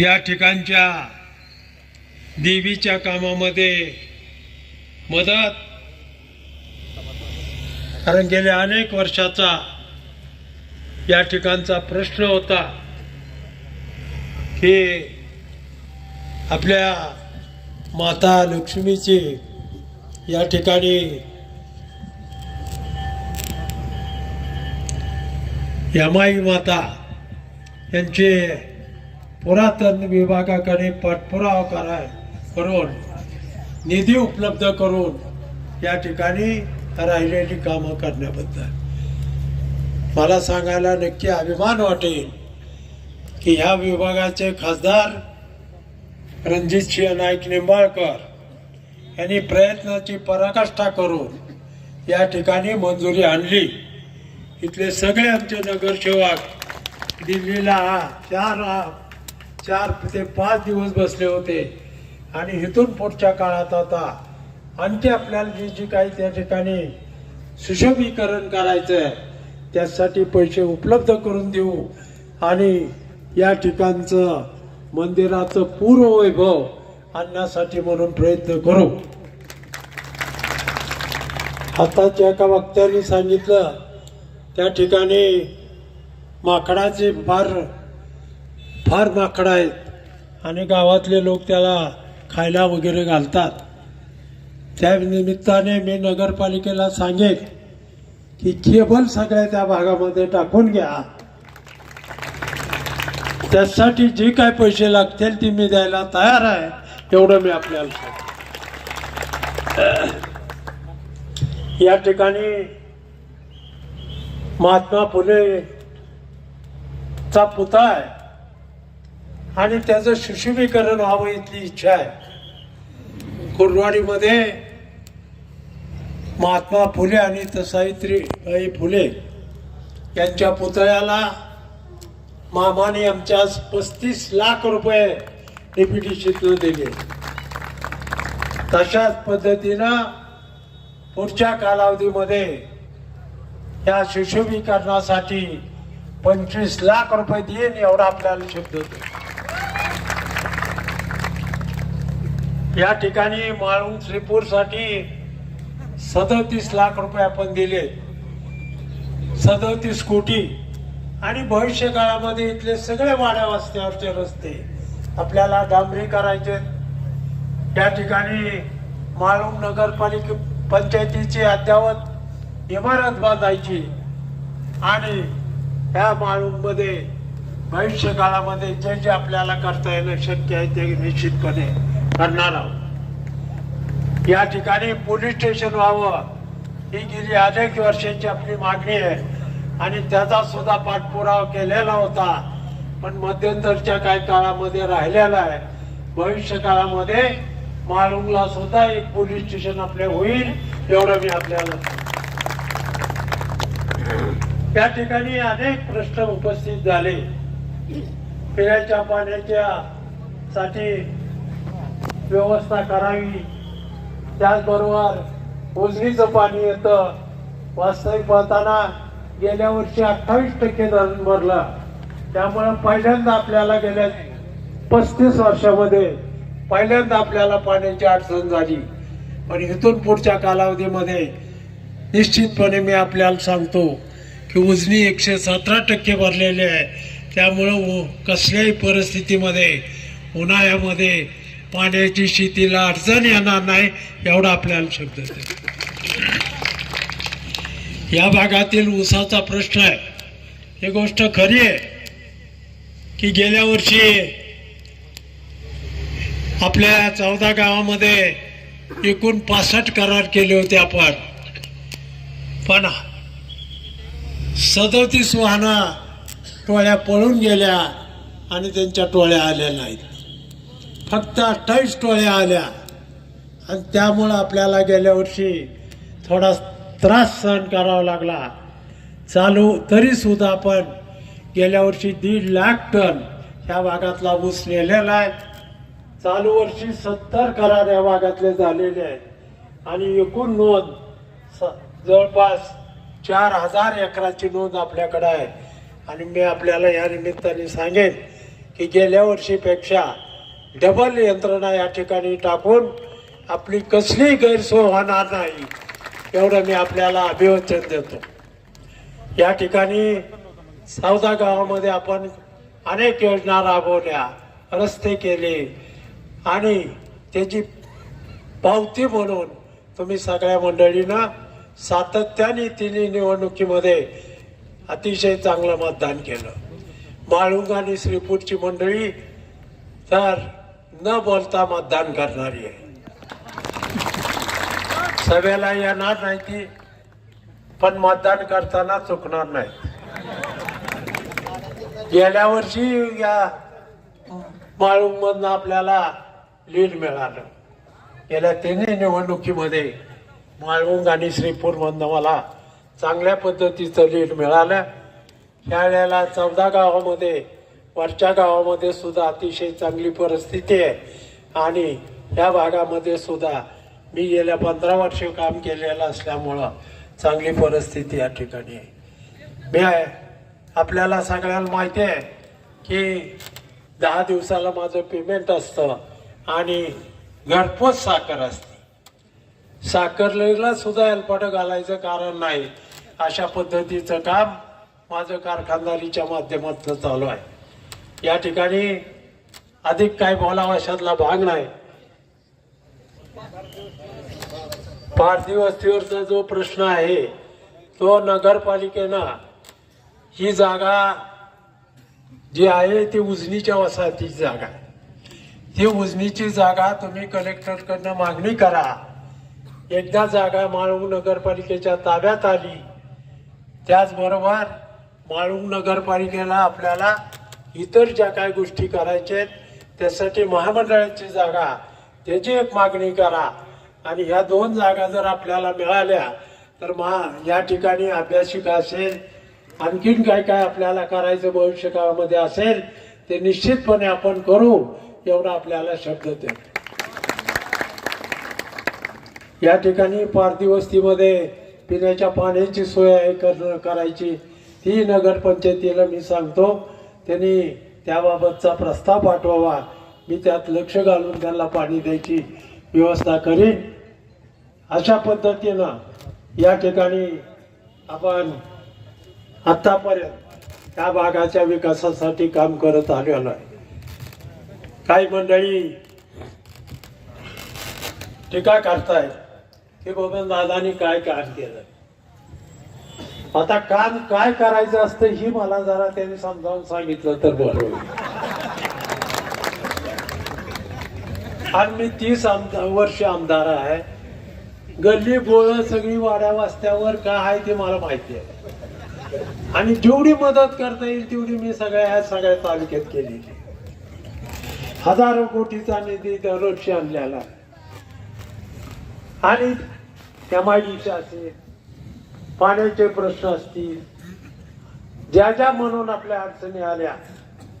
या ठिकाणच्या देवीच्या कामामध्ये मदत. कारण गेल्या अनेक वर्षाचा या ठिकाणचा प्रश्न होता की आपल्या माता लक्ष्मीची या ठिकाणी यमाई माता यांचे पुरातन विभागाकडे पाठपुरावा कराय करून निधी उपलब्ध करून या ठिकाणी राहिलेली कामं करण्याबद्दल. मला सांगायला नक्की अभिमान वाटेल की ह्या विभागाचे खासदार रणजित सिंह नाईक निंबाळकर यांनी प्रयत्नाची पराकाष्ठा करून या ठिकाणी मंजुरी आणली. इथले सगळे आमचे नगरसेवक दिल्लीला चार चार ते पाच दिवस बसले होते. आणि इथून पुढच्या काळात आता आणखी आपल्याला जी जी काही त्या ठिकाणी सुशोभीकरण करायचं आहे त्यासाठी पैसे उपलब्ध करून देऊ. आणि या ठिकाणचं मंदिराचं पूर्व वैभव आणण्यासाठी म्हणून प्रयत्न करू. आताच्या एका वक्त्याने सांगितलं त्या ठिकाणी माकडाचे फार फार माकड आहेत. आणि गावातले लोक त्याला खायला वगैरे घालतात. त्या निमित्ताने मी नगरपालिकेला सांगेन की केबल सगळ्या त्या भागामध्ये टाकून घ्या. त्यासाठी जे काय पैसे लागतील ते मी द्यायला तयार आहे एवढं मी आपल्याला सांगतो या ठिकाणी महात्मा फुले चा पुतळा आहे. आणि त्याचं सुशोभीकरण व्हावं इथली इच्छा आहे. कुर्डवाडीमध्ये महात्मा फुले आणि सावित्रीबाई फुले यांच्या पुतळ्याला मामाने आमच्या पस्तीस लाख रुपये डीपीटीसीतून दिले. तशाच पद्धतीनं पुढच्या कालावधीमध्ये या सुशोभीकरणासाठी पंचवीस लाख रुपये देईन एवढा आपल्याला शब्द होतो. या ठिकाणी माळून श्रीपूरसाठी सदतीस लाख रुपये आपण दिले. सदतीस कोटी. आणि भविष्य काळामध्ये इथले सगळे वाड्या वस्त्यावरचे रस्ते आपल्याला डांबरी करायचे. त्या ठिकाणी माळूम नगरपालिका पंचायतीची अद्यावत इमारत बांधायची. आणि त्या माळूममध्ये भविष्य काळामध्ये जे जे आपल्याला करता येणं शक्य आहे ते निश्चितपणे करणार आहोत. या ठिकाणी पोलीस स्टेशन व्हावं ही गेली अनेक वर्षांची आपली मागणी आहे. आणि त्याचा सुद्धा पाठपुरावा केलेला होता. पण मध्यंतरच्या काही काळामध्ये राहिलेला आहे. भविष्य काळामध्ये माळुंगला सुद्धा एक पोलीस स्टेशन आपले होईल एवढं मी आपल्याला त्या ठिकाणी अनेक प्रश्न उपस्थित झाले. पिण्याच्या पाण्याच्या साठी व्यवस्था करावी. त्याचबरोबर उजनीचं पाणी येतं. वास्तविक पाहताना गेल्या वर्षी अठ्ठावीस टक्के धरण भरलं. त्यामुळे पहिल्यांदा आपल्याला गेल्या पस्तीस वर्षामध्ये पहिल्यांदा आपल्याला पाण्याची अडचण झाली. पण इथून पुढच्या कालावधीमध्ये निश्चितपणे मी आपल्याला सांगतो की उजनी एकशे सतरा टक्के भरलेले आहे. त्यामुळं कसल्याही परिस्थितीमध्ये उन्हाळ्यामध्ये पाण्याची शेतीला अडचण येणार नाही एवढा आपल्याला शब्द देतो या भागातील ऊसाचा प्रश्न आहे. ही गोष्ट खरी आहे की गेल्या वर्षी आपल्या चौदा गावामध्ये एकूण पासष्ट करार केले होते आपण. पण सदोतीस वाहनं टोळ्या पळून गेल्या आणि त्यांच्या टोळ्या आल्या नाहीत. फक्त अठ्ठावीस टोळ्या आल्या. आणि त्यामुळं आपल्याला गेल्या वर्षी थोडा त्रास सहन करावा लागला. चालू तरीसुद्धा आपण गेल्या वर्षी दीड लाख टन ह्या भागातला ऊस नेलेला आहे. चालू वर्षी सत्तर करार या भागातले झालेले आहेत. आणि एकूण नोंद स- जवळपास चार हजार एकराची नोंद आपल्याकडे आहे. आणि मी आपल्याला या निमित्ताने सांगेन की गेल्या वर्षीपेक्षा डबल यंत्रणा या ठिकाणी टाकून आपली कसली गैरसोय होणार नाही एवढं मी आपल्याला अभिवचन देतो. या ठिकाणी सावदा गावामध्ये आपण अनेक योजना राबवल्या रस्ते केले आणि त्याची पावती म्हणून तुम्ही सगळ्या मंडळींना सातत्याने तिन्ही निवडणुकीमध्ये अतिशय चांगलं मतदान केलं. माळुंग आणि श्रीपूरची मंडळी तर न बोलता मतदान करणारी आहे. सभेला येणार नाही ती पण मतदान करताना चुकणार नाही. गेल्या वर्षी या माळुंगमधनं आपल्याला लीड मिळालं. गेल्या तिन्ही निवडणुकीमध्ये माळुंग आणि श्रीपूरमधनं मला चांगल्या पद्धतीचं लीड मिळालं. ह्या वेळेला चौदा गावामध्ये वरच्या गावामध्ये सुद्धा अतिशय चांगली परिस्थिती आहे. आणि या भागामध्ये सुद्धा मी गेल्या पंधरा वर्ष काम केलेलं असल्यामुळं चांगली परिस्थिती या ठिकाणी आहे. मी आहे आपल्याला सगळ्यांना माहिती आहे की दहा दिवसाला माझं पेमेंट असतं आणि घरपोच साखर असते. साखरलेला सुद्धा एलपाट घालायचं कारण नाही. अशा पद्धतीचं काम माझं कारखानदारीच्या माध्यमातून चालू आहे. या ठिकाणी अधिक काय बोलावा अशातला भाग नाही. पार्थिव वस्तीवरचा जो प्रश्न आहे तो नगरपालिकेनं ही जागा जी आहे ती उजनीच्या वसाहतीची जागा आहे. ती उजनीची जागा तुम्ही कलेक्टरकडनं मागणी करा. एकदा जागा माळू नगरपालिकेच्या ताब्यात आली त्याचबरोबर माळू नगरपालिकेला आपल्याला इतर ज्या काही गोष्टी करायच्या आहेत त्यासाठी महामंडळाची जागा त्याची एक मागणी करा. आणि ह्या दोन जागा जर आपल्याला मिळाल्या तर महा या ठिकाणी अभ्यासिका असेल आणखीन काय काय आपल्याला करायचं भविष्यकाळामध्ये असेल ते निश्चितपणे आपण करू एवढा आपल्याला शब्द देतो. या ठिकाणी पारदिवस्तीमध्ये पिण्याच्या पाण्याची सोय आहे करायची. ही नगरपंचायतीला मी सांगतो त्यांनी त्याबाबतचा प्रस्ताव पाठवावा. मी त्यात लक्ष घालून त्यांना पाणी द्यायची व्यवस्था करीन. अशा पद्धतीनं या ठिकाणी आपण आत्तापर्यंत त्या भागाच्या विकासासाठी काम करत आलेलो आहे. काही मंडळी टीका करतायत की गोविंद दादानी काय काम केलं? आता काम काय करायचं असतं ही मला जरा त्यांनी समजावून सांगितलं तर बरं. आणि मी तीस आमदार वर्ष आमदार आहे. गल्ली बोळ सगळी वाड्या वास्त्यावर काय आहे ते मला माहिती आहे. आणि जेवढी मदत करता येईल तेवढी मी सगळ्या ह्या सगळ्या तालुक्यात केलेली हजारो कोटीचा निधी दररोजशी आणलेला आहे. आणि एमआयडीसी असेल पाण्याचे प्रश्न असतील ज्या ज्या म्हणून आपल्या अडचणी आल्या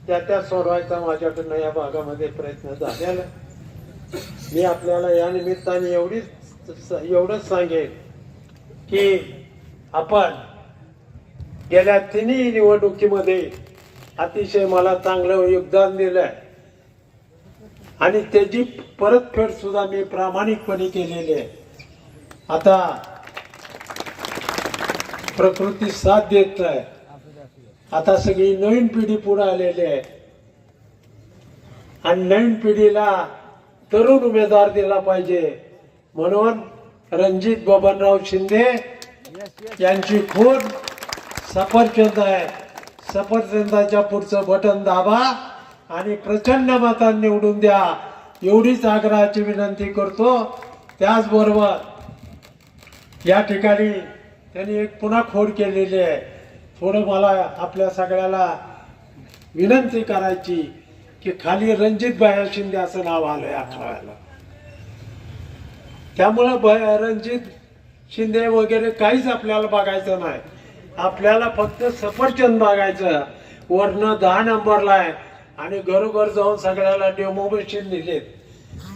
त्या त्या सोडवायचा माझ्याकडनं या भागामध्ये प्रयत्न झालेला मी आपल्याला या निमित्ताने एवढीच एवढंच सांगेन की आपण गेल्या तिन्ही निवडणुकीमध्ये अतिशय मला चांगलं योगदान दिलंय. आणि त्याची परतफेड सुद्धा मी प्रामाणिकपणे केलेली आहे. आता प्रकृती साथ देत आहे आता सगळी नवीन पिढी पुढे आलेली आहे. आणि नवीन पिढीला तरुण उमेदवार दिला पाहिजे. म्हणून रणजित बबनराव शिंदे यांची खून सफरचंद आहे. सफरचंदाच्या पुढचं बटन दाबा आणि प्रचंड मतान निवडून द्या. एवढीच आग्रहाची विनंती करतो. त्याचबरोबर या ठिकाणी त्यांनी एक पुन्हा खोड केलेली आहे. थोडं मला आपल्या सगळ्याला विनंती करायची की खाली रणजित भया शिंदे असं नाव आलंय आठवड्याला त्यामुळं भया रणजित शिंदे वगैरे काहीच आपल्याला बघायचं नाही. आपल्याला फक्त सफरचंद बघायचं. वरनं दहा नंबरला आहे. आणि घरोघर जाऊन सगळ्याला डेमो मशीन दिलेत.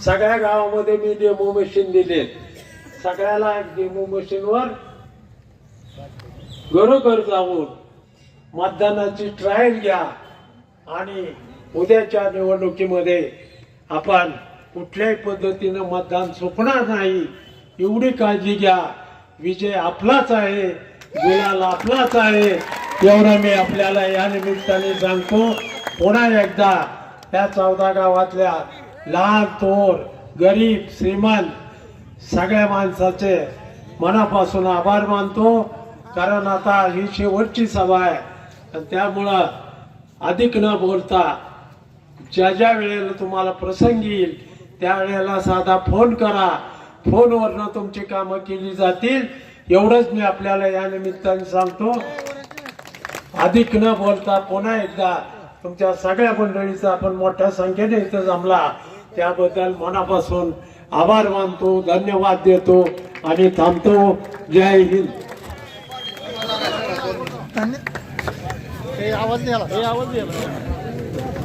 सगळ्या गावामध्ये मी डेमो मशीन दिलेत. सगळ्याला डेमो मशीनवर घरोघर जाऊन मतदानाची ट्रायल घ्या आणि उद्याच्या निवडणुकीमध्ये आपण कुठल्याही पद्धतीनं मतदान चुकणार नाही. एवढी काळजी घ्या. विजय आपलाच आहे. गुलाल आपलाच आहे. एवढं मी आपल्याला या निमित्ताने सांगतो. पुन्हा एकदा त्या चौदा गावातल्या लहान थोर गरीब श्रीमंत सगळ्या माणसाचे मनापासून आभार मानतो. कारण आता ही शेवटची सभा आहे. त्यामुळं अधिक न बोलता ज्या ज्या वेळेला तुम्हाला प्रसंग येईल त्यावेळेला साधा फोन करा. फोनवरनं तुमची कामं केली जातील. एवढंच मी आपल्याला या निमित्ताने सांगतो. अधिक न बोलता पुन्हा एकदा तुमच्या सगळ्या मंडळीचा आपण मोठ्या संख्येने इथं जमला. त्याबद्दल मनापासून आभार मानतो धन्यवाद देतो आणि थांबतो. जय हिंद. हे आवाज हे आवाज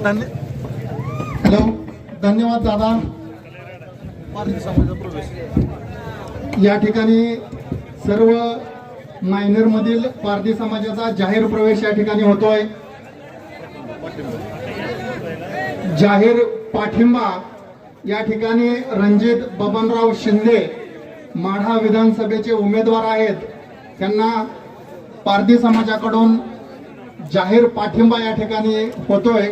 धन्य हॅलो धन्यवाद दादा. पारधी समाजाचा प्रवेश. या ठिकाणी सर्व मायनर मधील पारधी समाजाचा जाहीर प्रवेश या ठिकाणी होतोय. जाहीर पाठिंबा या ठिकाणी रणजित बबनराव शिंदे माढा विधानसभेचे उमेदवार आहेत. त्यांना पारधी समाजाकडून जाहीर पाठिंबा या ठिकाणी होतोय.